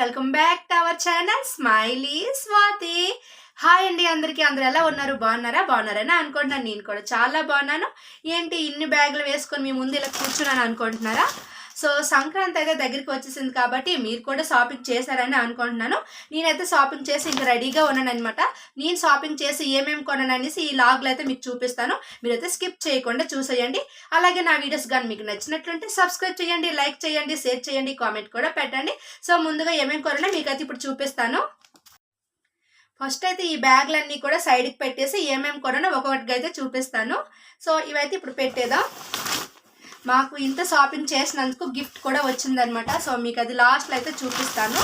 Welcome back to our channel Smiley Swathi. Hi అండి అందరికీ. అందరు ఎలా ఉన్నారు? బాగున్నారా? బాగున్నారని అనుకుంటున్నాను. నేను కూడా చాలా బాగున్నాను. ఏంటి ఇన్ని బ్యాగులు వేసుకొని మీ ముందు ఇలా కూర్చున్నాను అనుకుంటున్నారా? సో సంక్రాంతి అయితే దగ్గరికి వచ్చేసింది కాబట్టి మీరు కూడా షాపింగ్ చేశారని అనుకుంటున్నాను. నేనైతే షాపింగ్ చేసి ఇంకా రెడీగా ఉన్నాను అనమాట నేను షాపింగ్ చేసి ఏమేమి కొన్నాను అనేసి ఈ లాగ్లో అయితే మీకు చూపిస్తాను. మీరైతే స్కిప్ చేయకుండా చూసేయండి. అలాగే నా వీడియోస్ కానీ మీకు నచ్చినట్లుంటే సబ్స్క్రైబ్ చేయండి లైక్ చేయండి షేర్ చేయండి కామెంట్ కూడా పెట్టండి. సో ముందుగా ఏమేమి కొన్నా మీకైతే ఇప్పుడు చూపిస్తాను. ఫస్ట్ అయితే ఈ బ్యాగ్లన్నీ కూడా సైడ్కి పెట్టేసి ఏమేమి కొన్నానో ఒక్కొక్కటిగా అయితే చూపిస్తాను. సో ఇవైతే ఇప్పుడు పెట్టేదాం మాకు ఇంత షాపింగ్ చేసినందుకు గిఫ్ట్ కూడా వచ్చిందనమాట సో మీకు అది లాస్ట్లో అయితే చూపిస్తాను.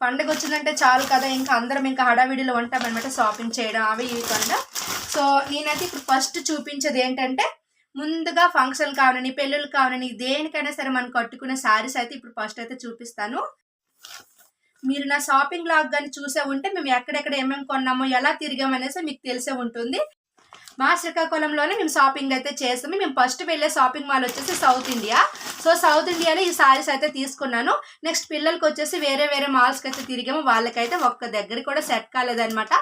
పండగ వచ్చిందంటే చాలు కదా ఇంకా అందరం ఇంకా హడావిడిలో ఉంటామన్నమాట షాపింగ్ చేయడం అవి ఇవి కాకుండా సో నేనైతే ఇప్పుడు ఫస్ట్ చూపించేది ఏంటంటే ముందుగా ఫంక్షన్ కావాలని పెళ్ళిళ్ళు కావాలని దేనికైనా సరే మనం కట్టుకునే శారీస్ అయితే ఇప్పుడు ఫస్ట్ అయితే చూపిస్తాను. మీరు నా షాపింగ్ లాగ్ కానీ చూసే ఉంటే మేము ఎక్కడెక్కడ ఏమేమి కొన్నామో ఎలా తిరిగామనేసి మీకు తెలిసే ఉంటుంది. మా శ్రీకాకుళంలోనే మేము షాపింగ్ అయితే చేస్తాము. మేము ఫస్ట్ వెళ్ళే షాపింగ్ మాల్ వచ్చేసి సౌత్ ఇండియా సో సౌత్ ఇండియాలో ఈ సారీస్ అయితే తీసుకున్నాను. నెక్స్ట్ పిల్లలకి వచ్చేసి వేరే వేరే మాల్స్కి అయితే తిరిగాము. వాళ్ళకైతే ఒక్క దగ్గర కూడా సెట్ కాలేదనమాట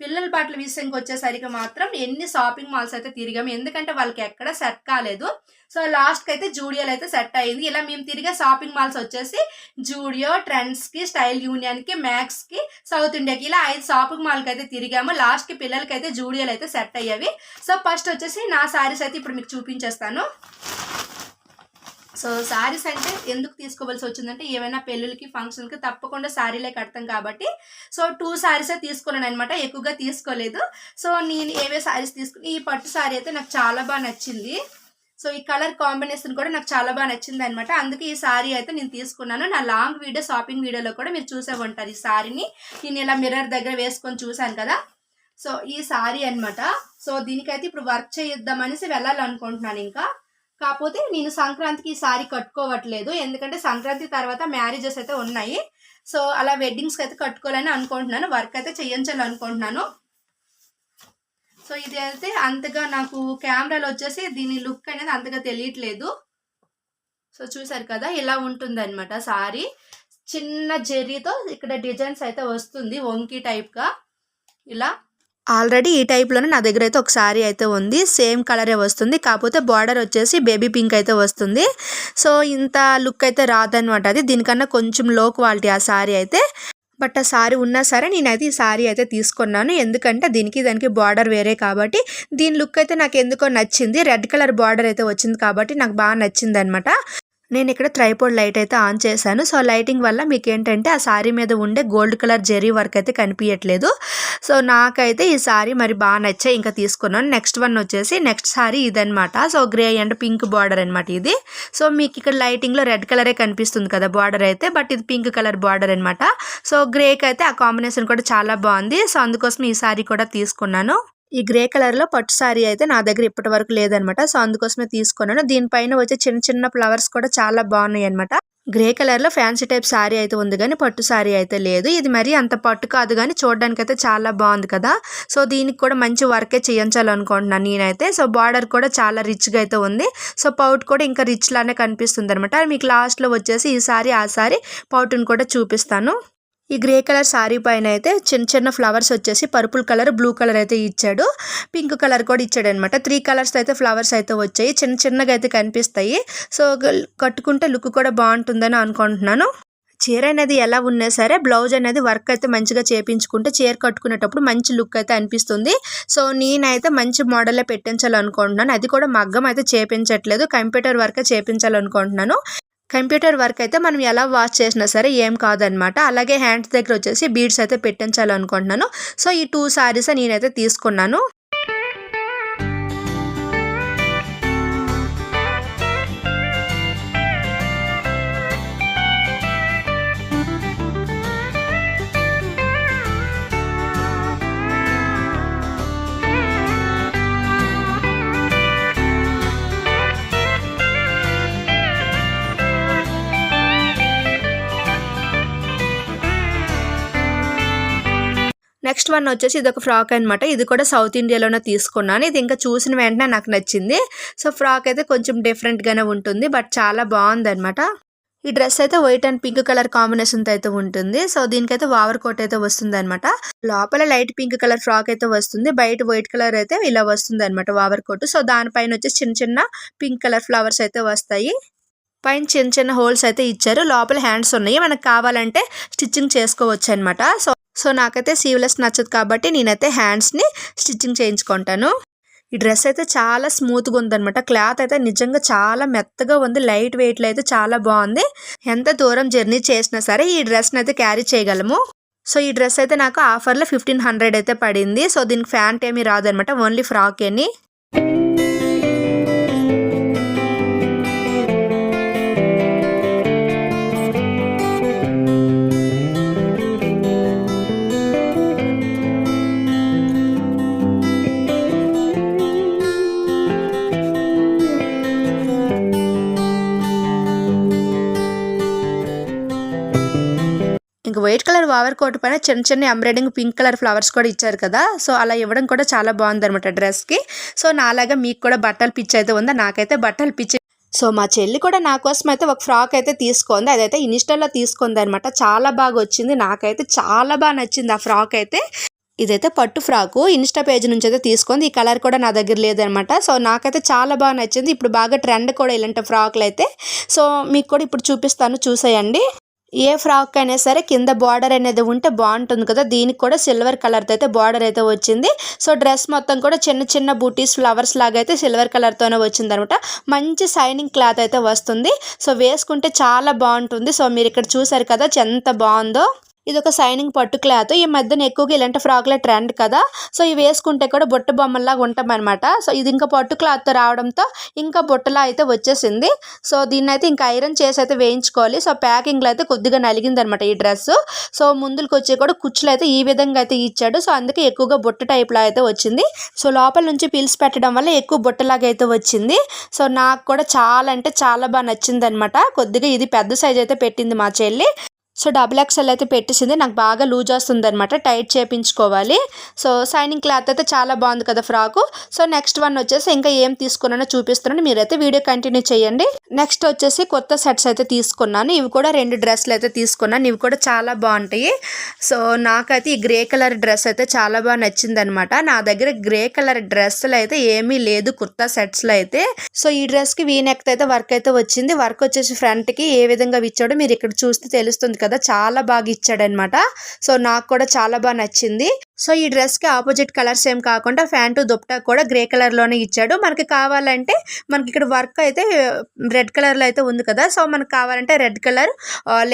పిల్లల బట్టల విషయంకి వచ్చేసరికి మాత్రం ఎన్ని షాపింగ్ మాల్స్ అయితే తిరిగాము. ఎందుకంటే వాళ్ళకి ఎక్కడ సెట్ కాలేదు. సో లాస్ట్కి అయితే జూడియోలో అయితే సెట్ అయింది ఇలా మేము తిరిగే షాపింగ్ మాల్స్ వచ్చేసి జూడియో ట్రెండ్స్కి స్టైల్ యూనియన్కి మ్యాక్స్కి సౌత్ ఇండియాకి ఇలా ఐదు షాపింగ్ మాల్కి అయితే తిరిగాము. లాస్ట్కి పిల్లలకి అయితే జూడియోలు అయితే సెట్ అయ్యేవి. సో ఫస్ట్ వచ్చేసి నా శారీస్ అయితే ఇప్పుడు మీకు చూపించేస్తాను. సో శారీస్ అంటే ఎందుకు తీసుకోవాల్సి వచ్చిందంటే ఏమైనా పెళ్ళిళ్ళకి ఫంక్షన్కి తప్పకుండా శారీలే కడతాం కాబట్టి. సో టూ శారీసే తీసుకున్నాను అనమాట ఎక్కువగా తీసుకోలేదు. సో నేను ఏవే శారీస్ తీసుకుని ఈ పట్టు శారీ అయితే నాకు చాలా బాగా నచ్చింది. సో ఈ కలర్ కాంబినేషన్ కూడా నాకు చాలా బాగా నచ్చింది అనమాట అందుకే ఈ శారీ అయితే నేను తీసుకున్నాను. నా లాంగ్ వీడియో షాపింగ్ వీడియోలో కూడా మీరు చూసే ఉంటారు ఈ శారీని నేను ఇలా మిర్రర్ దగ్గర వేసుకొని చూశాను కదా. సో ఈ శారీ అనమాట సో దీనికైతే ఇప్పుడు వర్క్ చేయిద్దామనేసి వెళ్ళాలనుకుంటున్నాను ఇంకా. కాకపోతే నేను సంక్రాంతికి ఈ సారీ కట్టుకోవట్లేదు. ఎందుకంటే సంక్రాంతి తర్వాత మ్యారేజెస్ అయితే ఉన్నాయి. సో అలా వెడ్డింగ్స్కి అయితే కట్టుకోవాలని అనుకుంటున్నాను. వర్క్ అయితే చేయించాలి అనుకుంటున్నాను. సో ఇది అయితే అంతగా నాకు కెమెరాలో వచ్చేసి దీని లుక్ అనేది అంతగా తెలియట్లేదు. సో చూసారు కదా ఇలా ఉంటుంది అనమాట సారీ. చిన్న జెర్రీతో ఇక్కడ డిజైన్స్ అయితే వస్తుంది వంకి టైప్గా. ఇలా ఆల్రెడీ ఈ టైప్లోనే నా దగ్గర అయితే ఒక శారీ అయితే ఉంది. సేమ్ కలరే వస్తుంది. కాకపోతే బార్డర్ వచ్చేసి బేబీ పింక్ అయితే వస్తుంది. సో ఇంత లుక్ అయితే రాదనమాట అది దీనికన్నా కొంచెం లో క్వాలిటీ ఆ శారీ అయితే. బట్ ఆ శారీ ఉన్నా సరే నేనైతే ఈ శారీ అయితే తీసుకున్నాను. ఎందుకంటే దీనికి దానికి బార్డర్ వేరే కాబట్టి. దీని లుక్ అయితే నాకు ఎందుకో నచ్చింది. రెడ్ కలర్ బార్డర్ అయితే వచ్చింది కాబట్టి నాకు బాగా నచ్చింది అనమాట నేను ఇక్కడ ట్రైపోడ్ లైట్ అయితే ఆన్ చేశాను. సో లైటింగ్ వల్ల మీకు ఏంటంటే ఆ శారీ మీద ఉండే గోల్డ్ కలర్ జెరీ వర్క్ అయితే కనిపించట్లేదు సో నాకైతే ఈ శారీ మరి బాగా నచ్చే ఇంకా తీసుకున్నాను. నెక్స్ట్ వన్ వచ్చేసి నెక్స్ట్ శారీ ఇదనమాట so grey and pink border అనమాట ఇది. సో మీకు ఇక్కడ లైటింగ్లో రెడ్ కలరే కనిపిస్తుంది కదా బార్డర్ అయితే బట్ ఇది పింక్ కలర్ బార్డర్ అనమాట సో గ్రేకి అయితే ఆ కాంబినేషన్ కూడా చాలా బాగుంది. సో అందుకోసం ఈ శారీ కూడా తీసుకున్నాను. ఈ గ్రే కలర్లో పట్టు సారీ అయితే నా దగ్గర ఇప్పటి వరకు లేదనమాట. సో అందుకోసమే తీసుకున్నాను. దీనిపైన వచ్చే చిన్న చిన్న ఫ్లవర్స్ కూడా చాలా బాగున్నాయి అనమాట గ్రే కలర్లో ఫ్యాన్సీ టైప్ సారీ అయితే ఉంది కానీ పట్టు సారీ అయితే లేదు. ఇది మరి అంత పట్టు కాదు కానీ చూడడానికి అయితే చాలా బాగుంది కదా. సో దీనికి కూడా మంచి వర్కే చేయించాలనుకుంటున్నాను నేనైతే. సో బార్డర్ కూడా చాలా రిచ్గా అయితే ఉంది. సో పౌట్ కూడా ఇంకా రిచ్ లానే కనిపిస్తుంది అనమాట మీకు లాస్ట్లో వచ్చేసి ఈ సారీ ఆ సారీ పౌట్ని కూడా చూపిస్తాను. ఈ గ్రే కలర్ శారీ పైన అయితే చిన్న చిన్న ఫ్లవర్స్ వచ్చేసి పర్పుల్ కలర్ బ్లూ కలర్ అయితే ఇచ్చాడు. పింక్ కలర్ కూడా ఇచ్చాడు అనమాట త్రీ కలర్స్ అయితే ఫ్లవర్స్ అయితే వచ్చాయి. చిన్న చిన్నగా అయితే కనిపిస్తాయి. సో కట్టుకుంటే లుక్ కూడా బాగుంటుందని అనుకుంటున్నాను. చీర అనేది ఎలా ఉన్నా సరే బ్లౌజ్ అనేది వర్క్ అయితే మంచిగా చేపించుకుంటే చీర కట్టుకునేటప్పుడు మంచి లుక్ అయితే అనిపిస్తుంది. సో నేనైతే మంచి మోడలే పెట్టించాలనుకుంటున్నాను. అది కూడా మగ్గం అయితే చేపించట్లేదు. కంప్యూటర్ వర్కే చేపించాలనుకుంటున్నాను. కంప్యూటర్ వర్క్ అయితే మనం ఎలా వాష్ చేసినా సరే ఏం కాదనమాట. అలాగే హ్యాండ్స్ దగ్గర వచ్చేసి బీడ్స్ అయితే పెట్టించాలనుకుంటున్నాను. సో ఈ టూ శారీస్ నేనైతే తీసుకున్నాను. నెక్స్ట్ వన్ వచ్చేసి ఇది ఒక ఫ్రాక్ అనమాట ఇది కూడా సౌత్ ఇండియాలోనే తీసుకున్నాను. ఇది ఇంకా చూసిన వెంటనే నాకు నచ్చింది. సో ఫ్రాక్ అయితే కొంచెం డిఫరెంట్గానే ఉంటుంది. బట్ చాలా బాగుంది అనమాట ఈ డ్రెస్ అయితే వైట్ అండ్ పింక్ కలర్ కాంబినేషన్తో అయితే ఉంటుంది. సో దీనికైతే వావర్ కోట్ అయితే వస్తుంది అనమాట లోపల లైట్ పింక్ కలర్ ఫ్రాక్ అయితే వస్తుంది. బయట వైట్ కలర్ అయితే ఇలా వస్తుంది అనమాట వావర్ కోట్. సో దానిపైన వచ్చి చిన్న చిన్న పింక్ కలర్ ఫ్లవర్స్ అయితే వస్తాయి. పైన చిన్న చిన్న హోల్స్ అయితే ఇచ్చారు. లోపల హ్యాండ్స్ ఉన్నాయి. మనకు కావాలంటే స్టిచ్చింగ్ చేసుకోవచ్చు అనమాట సో సో నాకైతే సీవ్లెస్ నచ్చదు కాబట్టి నేనైతే హ్యాండ్స్ని స్టిచ్చింగ్ చేయించుకుంటాను. ఈ డ్రెస్ అయితే చాలా స్మూత్గా ఉందన్నమాట. క్లాత్ అయితే నిజంగా చాలా మెత్తగా ఉంది. లైట్ వెయిట్లో అయితే చాలా బాగుంది. ఎంత దూరం జర్నీ చేసినా సరే ఈ డ్రెస్ని అయితే క్యారీ చేయగలము. సో ఈ డ్రెస్ అయితే నాకు ఆఫర్లో ఫిఫ్టీన్ హండ్రెడ్ అయితే పడింది. సో దీనికి ఫ్యాంట్ ఏమీ రాదనమాట ఓన్లీ ఫ్రాక్ అని ఓవర్ కోట్ పైన చిన్న చిన్న ఎంబ్రాయిడింగ్ పింక్ కలర్ ఫ్లవర్స్ కూడా ఇచ్చారు కదా. సో అలా ఇవ్వడం కూడా చాలా బాగుంది అనమాట డ్రెస్కి. సో నాలాగా మీకు కూడా బట్టలు పిచ్చి అయితే ఉందా? నాకైతే బట్టలు పిచ్చి సో మా చెల్లి కూడా నా కోసం అయితే ఒక ఫ్రాక్ అయితే తీసుకుంది. అదైతే ఇన్స్టాలో తీసుకుంది అనమాట చాలా బాగా వచ్చింది. నాకైతే చాలా బాగా నచ్చింది ఆ ఫ్రాక్ అయితే. ఇదైతే పట్టు ఫ్రాకు. ఇన్స్టా పేజ్ నుంచి అయితే తీసుకుంది. ఈ కలర్ కూడా నా దగ్గర లేదనమాట సో నాకైతే చాలా బాగా నచ్చింది. ఇప్పుడు బాగా ట్రెండ్ కూడా ఇలాంటి ఫ్రాక్లు అయితే సో మీకు కూడా ఇప్పుడు చూపిస్తాను. చూసేయండి. ఏ ఫ్రాక్ అయినా సరే కింద బార్డర్ అనేది ఉంటే బాగుంటుంది కదా. దీనికి కూడా సిల్వర్ కలర్తో అయితే బార్డర్ అయితే వచ్చింది. సో డ్రెస్ మొత్తం కూడా చిన్న చిన్న బూటీస్ ఫ్లవర్స్ లాగా అయితే సిల్వర్ కలర్తోనే వచ్చింది అనమాట మంచి సైనింగ్ క్లాత్ అయితే వస్తుంది. సో వేసుకుంటే చాలా బాగుంటుంది. సో మీరు ఇక్కడ చూసారు కదా ఎంత బాగుందో. ఇది ఒక సైనింగ్ పట్టు క్లాత్. ఈ మధ్యన ఎక్కువగా ఇలాంటి ఫ్రాక్లే ట్రెండ్ కదా. సో ఇవి వేసుకుంటే కూడా బుట్ట బొమ్మల్లాగా ఉంటామన్నమాట. సో ఇది ఇంకా పట్టు క్లాత్తో రావడంతో ఇంకా బుట్టలా అయితే వచ్చేసింది. సో దీన్ని అయితే ఇంకా ఐరన్ చేసి అయితే వేయించుకోవాలి. సో ప్యాకింగ్లో అయితే కొద్దిగా నలిగింది అనమాట ఈ డ్రెస్ సో ముందుకు వచ్చి కూడా కుచ్చులు అయితే ఈ విధంగా అయితే ఇచ్చాడు. సో అందుకే ఎక్కువగా బుట్ట టైప్లో అయితే వచ్చింది. సో లోపల నుంచి పీల్స్ పెట్టడం వల్ల ఎక్కువ బుట్టలాగా అయితే వచ్చింది. సో నాకు కూడా చాలా అంటే చాలా బాగా నచ్చింది అనమాట కొద్దిగా ఇది పెద్ద సైజ్ అయితే పెట్టింది మా చెల్లి. సో డబుల్ ఎక్స్ఎల్ అయితే పెట్టేసింది. నాకు బాగా లూజ్ వస్తుంది అనమాట టైట్ చేయించుకోవాలి సో సైనింగ్ క్లాత్ అయితే చాలా బాగుంది కదా ఫ్రాకు. సో నెక్స్ట్ వన్ వచ్చేసి ఇంకా ఏం తీసుకున్నానో చూపిస్తున్నాను. మీరైతే వీడియో కంటిన్యూ చేయండి. నెక్స్ట్ వచ్చేసి కొత్త సెట్స్ అయితే తీసుకున్నాను. ఇవి కూడా రెండు డ్రెస్సులు అయితే తీసుకున్నాను. ఇవి కూడా చాలా బాగుంటాయి. సో నాకైతే ఈ గ్రే కలర్ డ్రెస్ అయితే చాలా బాగా నచ్చింది అనమాట నా దగ్గర గ్రే కలర్ డ్రెస్సులు అయితే ఏమీ లేదు కుర్తా సెట్స్లో అయితే. సో ఈ డ్రెస్కి వీ నెక్ అయితే వర్క్ అయితే వచ్చింది. వర్క్ వచ్చేసి ఫ్రంట్కి ఏ విధంగా ఇచ్చాడో మీరు ఇక్కడ చూస్తే తెలుస్తుంది కదా. చాలా బాగా ఇచ్చాడనమాట. సో నాకు కూడా చాలా బాగా నచ్చింది. సో ఈ డ్రెస్కి ఆపోజిట్ కలర్స్ ఏం కాకుండా ఫ్యాంటు దుప్టా కూడా గ్రే కలర్లోనే ఇచ్చాడు. మనకి కావాలంటే మనకి ఇక్కడ వర్క్ అయితే రెడ్ కలర్లో అయితే ఉంది కదా. సో మనకు కావాలంటే రెడ్ కలర్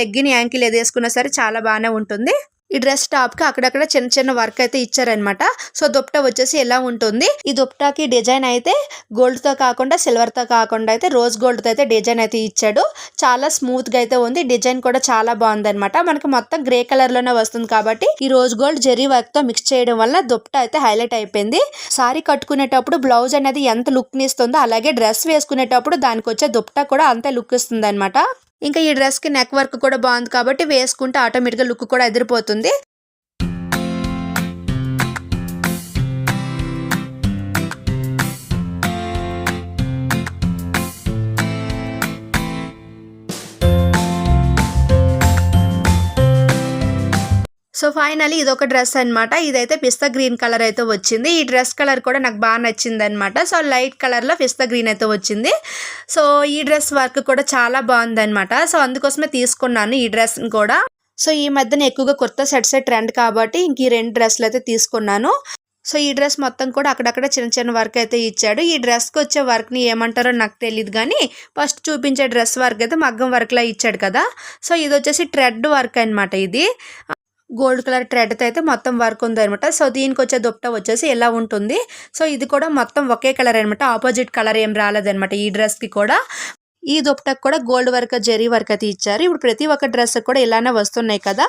లెగ్గిన్ యాంకిల్ ఏది వేసుకున్నా సరే చాలా బాగానే ఉంటుంది. ఈ డ్రెస్ టాప్కి అక్కడక్కడ చిన్న చిన్న వర్క్ అయితే ఇచ్చారనమాట సో దుప్టా వచ్చేసి ఎలా ఉంటుంది? ఈ దుప్టాకి డిజైన్ అయితే గోల్డ్తో కాకుండా సిల్వర్తో కాకుండా అయితే రోజ్ గోల్డ్తో అయితే డిజైన్ అయితే ఇచ్చాడు. చాలా స్మూత్గా అయితే ఉంది. డిజైన్ కూడా చాలా బాగుంది అనమాట మనకి మొత్తం గ్రే కలర్లోనే వస్తుంది కాబట్టి ఈ రోజ్ గోల్డ్ జెర్రీ వర్క్తో మిక్స్ చేయడం వల్ల దుప్టా అయితే హైలైట్ అయిపోయింది. సారీ కట్టుకునేటప్పుడు బ్లౌజ్ అనేది ఎంత లుక్ ఇస్తుందో అలాగే డ్రెస్ వేసుకునేటప్పుడు దానికి వచ్చే దుప్టా కూడా అంతే లుక్ ఇస్తుంది అనమాట ఇంకా ఈ డ్రెస్కి నెక్ వర్క్ కూడా బాగుంది కాబట్టి వేసుకుంటే ఆటోమేటిక్గా లుక్ కూడా ఎదిరిపోతుంది. సో ఫైనలీ ఇది ఒక డ్రెస్ అనమాట ఇదైతే పిస్తా గ్రీన్ కలర్ అయితే వచ్చింది. ఈ డ్రెస్ కలర్ కూడా నాకు బాగా నచ్చింది అనమాట సో లైట్ కలర్లో పిస్తా గ్రీన్ అయితే వచ్చింది. సో ఈ డ్రెస్ వర్క్ కూడా చాలా బాగుంది అనమాట సో అందుకోసమే తీసుకున్నాను ఈ డ్రెస్ కూడా. సో ఈ మధ్యన ఎక్కువగా కొత్త సెట్స్ ట్రెండ్ కాబట్టి ఇంక ఈ రెండు డ్రెస్లు అయితే తీసుకున్నాను. సో ఈ డ్రెస్ మొత్తం కూడా అక్కడక్కడ చిన్న చిన్న వర్క్ అయితే ఇచ్చాడు. ఈ డ్రెస్కి వచ్చే వర్క్ని ఏమంటారో నాకు తెలియదు కానీ ఫస్ట్ చూపించే డ్రెస్ వర్క్ అయితే మగ్గం వర్క్లా ఇచ్చాడు కదా. సో ఇది వచ్చేసి ట్రెడ్ వర్క్ అనమాట ఇది. గోల్డ్ కలర్ థ్రెడ్తో అయితే మొత్తం వర్క్ ఉంది అనమాట సో దీనికి వచ్చే దుప్పట వచ్చేసి ఎలా ఉంటుంది? సో ఇది కూడా మొత్తం ఒకే కలర్ అనమాట ఆపోజిట్ కలర్ ఏం రాలేదనమాట ఈ డ్రెస్కి కూడా. ఈ దుప్పటకు కూడా గోల్డ్ వర్క్ జెరీ వర్క్ అయితే ఇచ్చారు. ఇప్పుడు ప్రతి ఒక్క డ్రెస్ కూడా ఇలానే వస్తున్నాయి కదా.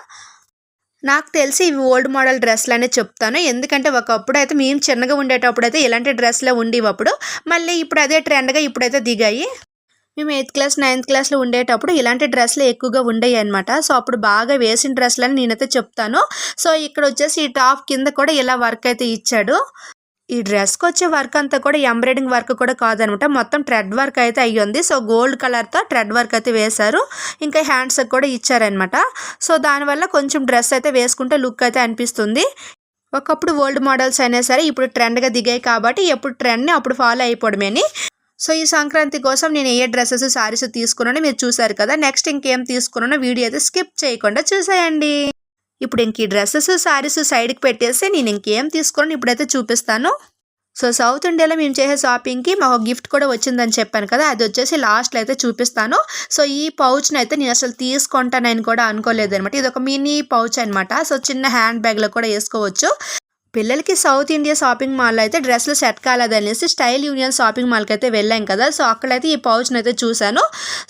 నాకు తెలిసి ఇవి ఓల్డ్ మోడల్ డ్రెస్లు అనే చెప్తాను. ఎందుకంటే ఒకప్పుడు అయితే మేము చిన్నగా ఉండేటప్పుడు అయితే ఇలాంటి డ్రెస్లే ఉండేవి అప్పుడు. మళ్ళీ ఇప్పుడు అదే ట్రెండ్గా ఇప్పుడైతే దిగాయి. మేము ఎయిత్ క్లాస్ నైన్త్ క్లాస్లో ఉండేటప్పుడు ఇలాంటి డ్రెస్సులు ఎక్కువగా ఉండేవి అనమాట సో అప్పుడు బాగా వేసిన డ్రెస్లని నేనైతే చెప్తాను. సో ఇక్కడ వచ్చేసి ఈ టాప్ కింద కూడా ఇలా వర్క్ అయితే ఇచ్చాడు. ఈ డ్రెస్కి వచ్చే వర్క్ అంతా కూడా ఎంబ్రాయిడింగ్ వర్క్ కూడా కాదనమాట. మొత్తం థ్రెడ్ వర్క్ అయితే అయ్యింది సో గోల్డ్ కలర్తో థ్రెడ్ వర్క్ అయితే వేశారు. ఇంకా హ్యాండ్స్ కూడా ఇచ్చారనమాట సో దానివల్ల కొంచెం డ్రెస్ అయితే వేసుకుంటే లుక్ అయితే అనిపిస్తుంది. ఒకప్పుడు ఓల్డ్ మోడల్స్ అయినా సరే ఇప్పుడు ట్రెండ్గా దిగాయి కాబట్టి ఎప్పుడు ట్రెండ్ని అప్పుడు ఫాలో అయిపోవడమేని. సో ఈ సంక్రాంతి కోసం నేను ఏ డ్రెస్సెస్ సారీస్ తీసుకున్నానో మీరు చూసారు కదా. నెక్స్ట్ ఇంకేం తీసుకున్నానో వీడియో అయితే స్కిప్ చేయకుండా చూసేయండి. ఇప్పుడు ఇంక ఈ డ్రెస్సెస్ సారీస్ సైడ్కి పెట్టేసి నేను ఇంకేం తీసుకున్నాను ఇప్పుడైతే చూపిస్తాను. సో సౌత్ ఇండియాలో మేము చేసే షాపింగ్కి మాకు గిఫ్ట్ కూడా వచ్చిందని చెప్పాను కదా. అది వచ్చేసి లాస్ట్లో అయితే చూపిస్తాను. సో ఈ పౌచ్ని అయితే నేను అసలు తీసుకుంటానని కూడా అనుకోలేదు అనమాట ఇది ఒక మినీ పౌచ్ అనమాట సో చిన్న హ్యాండ్ బ్యాగ్లో కూడా వేసుకోవచ్చు. పిల్లలకి సౌత్ ఇండియా షాపింగ్ మాల్లో అయితే డ్రెస్సులు సెట్ కాలేదనేసి స్టైల్ యూనియన్ షాపింగ్ మాల్కి అయితే వెళ్ళాం కదా. సో అక్కడైతే ఈ పౌచ్ని అయితే చూశాను.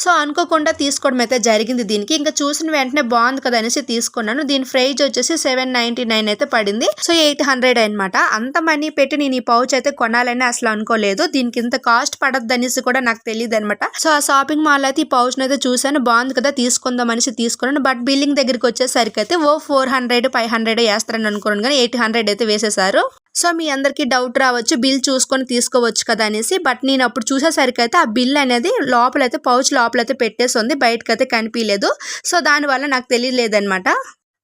సో అనుకోకుండా తీసుకోవడం అయితే జరిగింది దీనికి. ఇంకా చూసిన వెంటనే బాగుంది కదా అనేసి తీసుకున్నాను. దీని ప్రైజ్ వచ్చేసి సెవెన్ నైన్టీ నైన్ అయితే పడింది. సో ఎయిట్ హండ్రెడ్ అనమాట అంత మనీ పెట్టి నేను ఈ పౌచ్ అయితే కొనాలని అసలు అనుకోలేదు. దీనికి ఇంత కాస్ట్ పడద్దు అనేసి కూడా నాకు తెలియదు అనమాట సో ఆ షాపింగ్ మాల్ అయితే ఈ పౌచ్ని అయితే చూశాను. బాగుంది కదా తీసుకుందాం అనేసి తీసుకున్నాను. బట్ బిల్లింగ్ దగ్గరికి వచ్చేసరికి అయితే ఓ ఫోర్ హండ్రెడ్ ఫైవ్ హండ్రెడ్ వేస్తారని అనుకున్నాను. కానీ ఎయిట్ హండ్రెడ్ అయితే చేసేసారు సో మీ అందరికి డౌట్ రావచ్చు బిల్ చూసుకొని తీసుకోవచ్చు కదా అనేసి. బట్ నేను అప్పుడు చూసేసరికి అయితే ఆ బిల్ అనేది లోపలైతే పౌచ్ లోపలైతే పెట్టేసి ఉంది బయటకు అయితే కనిపించలేదు సో దానివల్ల నాకు తెలియలేదన్నమాట.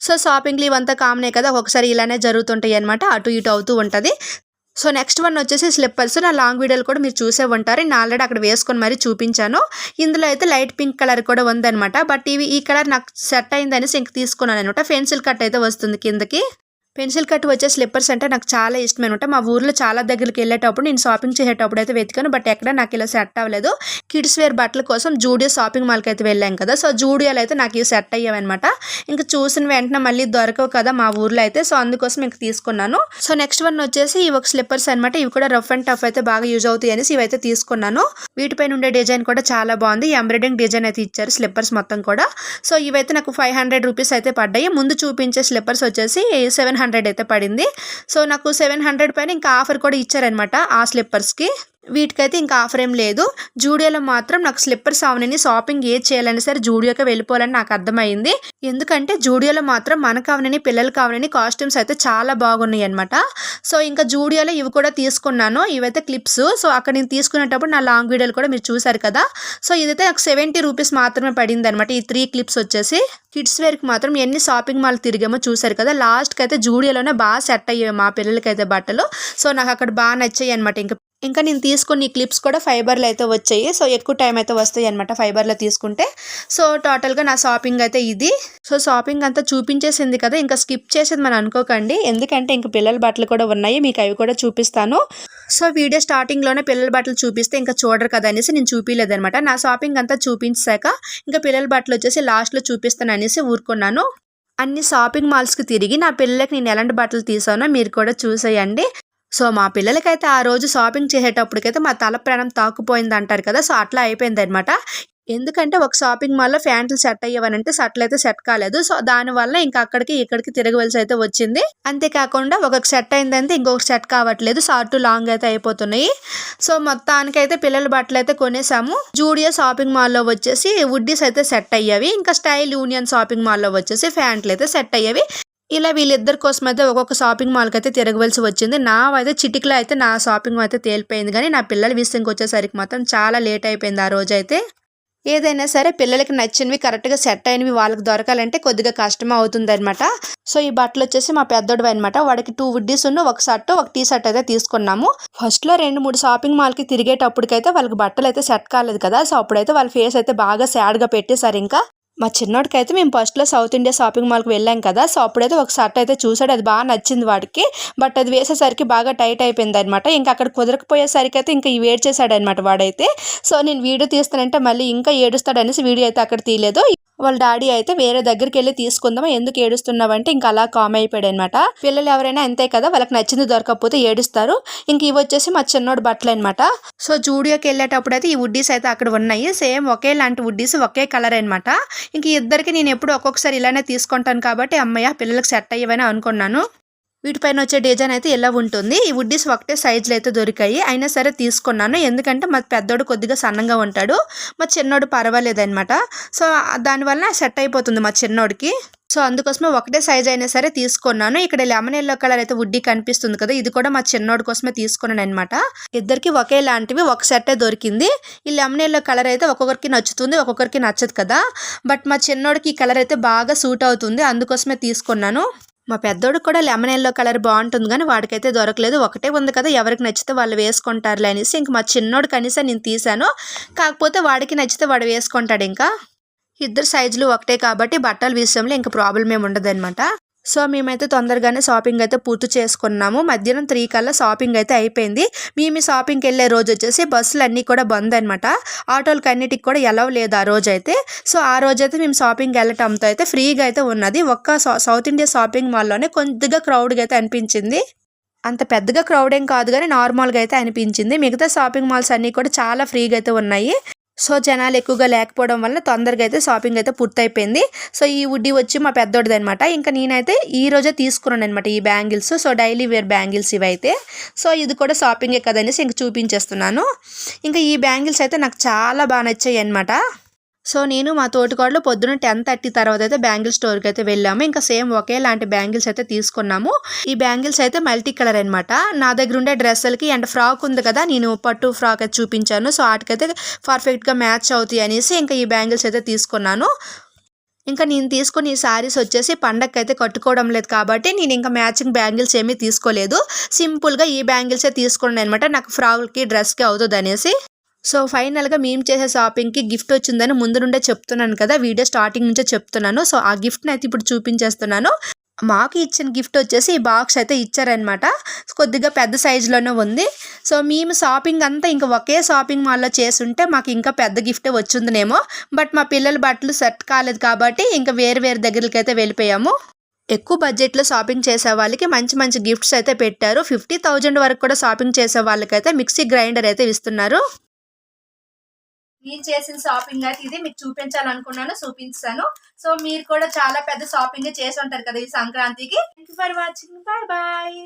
సో షాపింగ్లు ఇవంతా కామనే కదా. ఒకసారి ఇలానే జరుగుతుంటాయి అనమాట అటు ఇటు అవుతూ ఉంటుంది. సో నెక్స్ట్ వన్ వచ్చేసి స్లిప్పర్స్ నా లాంగ్ వీడియోలు కూడా మీరు చూసే ఉంటారు. నేను ఆల్రెడీ అక్కడ వేసుకొని మరీ చూపించాను. ఇందులో అయితే లైట్ పింక్ కలర్ కూడా ఉందన్నమాట. బట్ ఇవి ఈ కలర్ నాకు సెట్ అయిందనేసి ఇంక తీసుకున్నాను అనమాట పెన్సిల్ కట్ అయితే వస్తుంది కిందకి. పెన్సిల్ కట్ వచ్చే స్లిప్పర్స్ అంటే నాకు చాలా ఇష్టం అనమాట మా ఊర్లో చాలా దగ్గరికి వెళ్ళేటప్పుడు నేను షాపింగ్ చేసేటప్పుడు అయితే వెతికాను. బట్ ఎక్కడ నాకు ఇలా సెట్ అవ్వలేదు. కిడ్స్ వేర్ బట్టల కోసం జూడియో షాపింగ్ మాల్కి అయితే వెళ్ళాం కదా. సో జూడియోలో అయితే నాకు ఇవి సెట్ అయ్యావన్నమాట ఇంకా చూసిన వెంటనే మళ్ళీ దొరకవు కదా మా ఊర్లో అయితే. సో అందుకోసం ఇంక తీసుకున్నాను. సో నెక్స్ట్ వన్ వచ్చేసి ఇవి ఒక స్లిప్పర్స్ అనమాట ఇవి కూడా రఫ్ అండ్ టఫ్ అయితే బాగా యూజ్ అవుతాయి అనేసి ఇవైతే తీసుకున్నాను. వీటిపైన ఉండే డిజైన్ కూడా చాలా బాగుంది. ఎంబ్రాయిడింగ్ డిజైన్ అయితే ఇచ్చారు స్లిప్పర్స్ మొత్తం కూడా. సో ఇవైతే నాకు ఫైవ్ హండ్రెడ్ రూపీస్ అయితే పడ్డాయి. ముందు చూపించే స్లిప్పర్స్ వచ్చేసి సెవెన్ హండ్రెడ్ అయితే పడింది. సో నాకు సెవెన్ హండ్రెడ్ పైన ఇంకా ఆఫర్ కూడా ఇచ్చారనమాట ఆ స్లిప్పర్స్కి. వీటికైతే ఇంకా ఆఫర్ ఏం లేదు. జూడియోలో మాత్రం నాకు స్లిప్పర్స్ అవనని షాపింగ్ ఏది చేయాలని సరే జూడియోకి వెళ్ళిపోవాలని నాకు అర్థమైంది. ఎందుకంటే జూడియోలో మాత్రం మనకు అవనని పిల్లలకి అవనని కాస్ట్యూమ్స్ అయితే చాలా బాగున్నాయి అనమాట సో ఇంకా జూడియోలో ఇవి కూడా తీసుకున్నాను. ఇవైతే క్లిప్స్. సో అక్కడ నేను తీసుకునేటప్పుడు నా లాంగ్ వీడియోలు కూడా మీరు చూసారు కదా. సో ఇదైతే నాకు సెవెంటీ రూపీస్ మాత్రమే పడింది అనమాట ఈ త్రీ క్లిప్స్ వచ్చేసి. కిడ్స్ వేర్కి మాత్రం ఎన్ని షాపింగ్ మాల్ తిరిగామో చూసారు కదా. లాస్ట్కి అయితే జూడియోలోనే బాగా సెట్ అయ్యాయి మా పిల్లలకి అయితే బట్టలు. సో నాకు అక్కడ బాగా నచ్చాయి అనమాట ఇంకా ఇంకా నేను తీసుకున్న ఈ క్లిప్స్ కూడా ఫైబర్లు అయితే వచ్చాయి. సో ఎక్కువ టైం అయితే వస్తాయి అనమాట ఫైబర్లో తీసుకుంటే. సో టోటల్గా నా షాపింగ్ అయితే ఇది. సో షాపింగ్ అంతా చూపించేసింది కదా ఇంకా స్కిప్ చేసేది మనం అనుకోకండి. ఎందుకంటే ఇంకా పిల్లల బట్టలు కూడా ఉన్నాయి మీకు అవి కూడా చూపిస్తాను. సో వీడియో స్టార్టింగ్లోనే పిల్లల బట్టలు చూపిస్తే ఇంకా చూడరు కదా అనేసి నేను చూపించలేదు అనమాట నా షాపింగ్ అంతా చూపించాక ఇంకా పిల్లల బట్టలు వచ్చేసి లాస్ట్లో చూపిస్తాను అనేసి ఊరుకున్నాను. అన్ని షాపింగ్ మాల్స్కి తిరిగి నా పిల్లలకి నేను ఎలాంటి బట్టలు తీసానో మీరు కూడా చూసేయండి. సో మా పిల్లలకైతే ఆ రోజు షాపింగ్ చేసేటప్పటికైతే మా తల ప్రాణం తాకుపోయింది అంటారు కదా సో అట్లా అయిపోయింది అనమాట ఎందుకంటే ఒక షాపింగ్ మాల్లో ప్యాంట్లు సెట్ అయ్యేవనంటే షర్ట్లు అయితే సెట్ కాలేదు. సో దానివల్ల ఇంకా అక్కడికి ఇక్కడికి తిరగవలసి అయితే వచ్చింది. అంతేకాకుండా ఒక సెట్ అయిందంటే ఇంకొక సెట్ కావట్లేదు. షార్ట్ లాంగ్ అయితే అయిపోతున్నాయి. సో మొత్తానికైతే పిల్లల బట్టలు అయితే కొనేసాము. జూడియో షాపింగ్ మాల్లో వచ్చేసి వుడ్డీస్ అయితే సెట్ అయ్యేవి. ఇంకా స్టైల్ యూనియన్ షాపింగ్ మాల్లో వచ్చేసి ప్యాంట్లు అయితే సెట్ అయ్యేవి. ఇలా వీళ్ళిద్దరి కోసం అయితే ఒక్కొక్క షాపింగ్ మాల్కి అయితే తిరగవలసి వచ్చింది. నా అయితే చిటికలో అయితే నా షాపింగ్ అయితే తేలిపోయింది. కానీ నా పిల్లల విషయంకి వచ్చేసరికి మాత్రం చాలా లేట్ అయిపోయింది ఆ రోజు అయితే. ఏదైనా సరే పిల్లలకి నచ్చినవి కరెక్ట్గా సెట్ అయినవి వాళ్ళకి దొరకాలంటే కొద్దిగా కష్టం అవుతుంది అనమాట సో ఈ బట్టలు వచ్చేసి మా పెద్దోడు అనమాట వాడికి టూ వుడ్డీస్ ఉన్న ఒక షర్ట్ ఒక టీ షర్ట్ అయితే తీసుకున్నాము. ఫస్ట్లో రెండు మూడు షాపింగ్ మాల్కి తిరిగేటప్పటికైతే వాళ్ళకి బట్టలు అయితే సెట్ కాలేదు కదా. సో అప్పుడైతే వాళ్ళ ఫేస్ అయితే బాగా సాడ్గా పెట్టేశారు ఇంకా. మా చిన్నోడికి అయితే మేము ఫస్ట్లో సౌత్ ఇండియా షాపింగ్ మాల్కి వెళ్ళాం కదా సో అప్పుడైతే ఒక షర్ట్ అయితే చూసాడు అది బాగా నచ్చింది వాడికి. బట్ అది వేసేసరికి బాగా టైట్ అయిపోయింది అనమాట ఇంకా అక్కడ కుదరకపోయేసరికి అయితే ఇంకా వేడి చేశాడు అనమాట వాడైతే. సో నేను వీడియో తీస్తానంటే మళ్ళీ ఇంకా ఏడుస్తాడు అనేసి వీడియో అయితే అక్కడ తీయలేదు. వాళ్ళ డాడీ అయితే వేరే దగ్గరికి వెళ్ళి తీసుకుందాం ఎందుకు ఏడుస్తున్నావంటే ఇంకా అలా కామ్ అయిపోయాడు అనమాట పిల్లలు ఎవరైనా అంతే కదా వాళ్ళకి నచ్చింది దొరకకపోతే ఏడుస్తారు. ఇంక ఇవి వచ్చేసి మా చిన్నోడు బట్టలు అనమాట సో జూడియోకి వెళ్ళేటప్పుడు అయితే ఈ వుడ్డీస్ అయితే అక్కడ ఉన్నాయి. సేమ్ ఒకేలాంటి వుడ్డీస్ ఒకే కలర్ అనమాట ఇంక ఇద్దరికి నేను ఎప్పుడు ఒక్కొక్కసారి ఇలానే తీసుకుంటాను కాబట్టి అమ్మయ్య పిల్లలకు సెట్ అయ్యేవని అనుకున్నాను. వీటిపైన వచ్చే డిజైన్ అయితే ఇలా ఉంటుంది? ఈ వుడ్డీస్ ఒకటే సైజులు అయితే దొరికాయి. అయినా సరే తీసుకున్నాను. ఎందుకంటే మా పెద్దోడు కొద్దిగా సన్నంగా ఉంటాడు. మా చిన్నోడు పర్వాలేదనమాట సో దానివల్ల సెట్ అయిపోతుంది మా చిన్నోడికి. సో అందుకోసమే ఒకటే సైజ్ అయినా సరే తీసుకున్నాను. ఇక్కడ లెమన్ ఎల్లో కలర్ అయితే వుడ్డీ కనిపిస్తుంది కదా ఇది కూడా మా చిన్నోడి కోసమే తీసుకున్నాను అనమాట ఇద్దరికి ఒకేలాంటివి ఒక సెట్టే దొరికింది. ఈ లెమన్ ఎల్లో కలర్ అయితే ఒక్కొక్కరికి నచ్చుతుంది ఒక్కొక్కరికి నచ్చదు కదా. బట్ మా చిన్నోడికి ఈ కలర్ అయితే బాగా సూట్ అవుతుంది. అందుకోసమే తీసుకున్నాను. మా పెద్దోడికి కూడా లెమన్ ఎల్లో కలర్ బాగుంటుంది కానీ వాడికైతే దొరకలేదు. ఒకటే ఉంది కదా ఎవరికి నచ్చితే వాళ్ళు వేసుకుంటారులే అనేసి ఇంక మా చిన్నోడు కనీసం నేను తీశాను. కాకపోతే వాడికి నచ్చితే వాడు వేసుకుంటాడు ఇంకా. ఇద్దరు సైజులు ఒకటే కాబట్టి బట్టల విషయంలో ఇంకా ప్రాబ్లం ఏమి ఉండదన్నమాట. సో మేమైతే తొందరగానే షాపింగ్ అయితే పూర్తి చేసుకున్నాము. మధ్యాహ్నం త్రీ కల్లా షాపింగ్ అయితే అయిపోయింది. మేము షాపింగ్కి వెళ్ళే రోజు వచ్చేసి బస్సులు అన్నీ కూడా బంద్ అనమాట ఆటోలకి అన్నిటికి కూడా ఎలవ్ లేదు ఆ రోజు అయితే సో ఆ రోజు అయితే మేము షాపింగ్కి వెళ్ళటంతో అయితే ఫ్రీగా అయితే ఉన్నది. ఒక్క సౌత్ ఇండియా షాపింగ్ మాల్లోనే కొద్దిగా క్రౌడ్గా అయితే అనిపించింది. అంత పెద్దగా క్రౌడ్ ఏం కాదు కానీ నార్మల్గా అయితే అనిపించింది. మిగతా షాపింగ్ మాల్స్ అన్నీ కూడా చాలా ఫ్రీగా అయితే ఉన్నాయి. సో జనాలు ఎక్కువగా లేకపోవడం వల్ల తొందరగా అయితే షాపింగ్ అయితే పూర్తయిపోయింది. సో ఈ వుడ్డీ వచ్చి మా పెద్దోడిది అనమాట ఇంకా నేనైతే ఈ రోజే తీసుకున్నాను అనమాట ఈ bangles. So daily wear bangles ఇవైతే. సో ఇది కూడా షాపింగే కదనేసి ఇంక చూపించేస్తున్నాను. ఇంకా ఈ బ్యాంగిల్స్ అయితే నాకు చాలా బాగా నచ్చాయి అనమాట సో నేను మా తోటికాడలో పొద్దున్న టెన్ థర్టీ తర్వాత అయితే బ్యాంగిల్ స్టోర్కి అయితే వెళ్ళాము. ఇంకా సేమ్ ఒకేలాంటి బ్యాంగిల్స్ అయితే తీసుకున్నాము. ఈ బ్యాంగిల్స్ అయితే మల్టీ కలర్ అనమాట నా దగ్గర ఉండే డ్రెస్సులకి అండ్ ఫ్రాక్ ఉంది కదా నేను పట్టు ఫ్రాక్ అయితే చూపించాను. సో వాటికైతే పర్ఫెక్ట్గా మ్యాచ్ అవుతాయి అనేసి ఇంకా ఈ బ్యాంగిల్స్ అయితే తీసుకున్నాను. ఇంకా నేను తీసుకుని ఈ శారీస్ వచ్చేసి పండగకి అయితే కట్టుకోవడం లేదు కాబట్టి నేను ఇంకా మ్యాచింగ్ బ్యాంగిల్స్ ఏమీ తీసుకోలేదు. సింపుల్గా ఈ బ్యాంగిల్సే తీసుకున్నాను అనమాట నాకు ఫ్రాక్కి డ్రెస్కి అవుతుంది అనేసి సో ఫైనల్గా మేము చేసే షాపింగ్కి గిఫ్ట్ వచ్చిందని ముందు నుండే చెప్తున్నాను కదా వీడియో స్టార్టింగ్ నుంచే చెప్తున్నాను. సో ఆ గిఫ్ట్ని అయితే ఇప్పుడు చూపించేస్తున్నాను. మాకు ఇచ్చిన గిఫ్ట్ వచ్చేసి ఈ బాక్స్ అయితే ఇచ్చారనమాట కొద్దిగా పెద్ద సైజులోనే ఉంది. సో మేము షాపింగ్ అంతా ఇంకా ఒకే షాపింగ్ మాల్లో చేసుంటే మాకు ఇంకా పెద్ద గిఫ్టే వచ్చిందినేమో. బట్ మా పిల్లల బట్టలు సెట్ కాలేదు కాబట్టి ఇంకా వేరు వేరు దగ్గరికి అయితే వెళ్ళిపోయాము. ఎక్కువ బడ్జెట్లో షాపింగ్ చేసే వాళ్ళకి మంచి మంచి గిఫ్ట్స్ అయితే పెట్టారు. ఫిఫ్టీ థౌజండ్ వరకు కూడా షాపింగ్ చేసే వాళ్ళకైతే మిక్సీ గ్రైండర్ అయితే ఇస్తున్నారు. నేను చేసిన షాపింగ్ అయితే ఇది మీకు చూపించాలనుకున్నాను చూపించాను సో మీరు కూడా చాలా పెద్ద షాపింగ్ చేసి ఉంటారు కదా ఈ సంక్రాంతికి. Thank for watching bye bye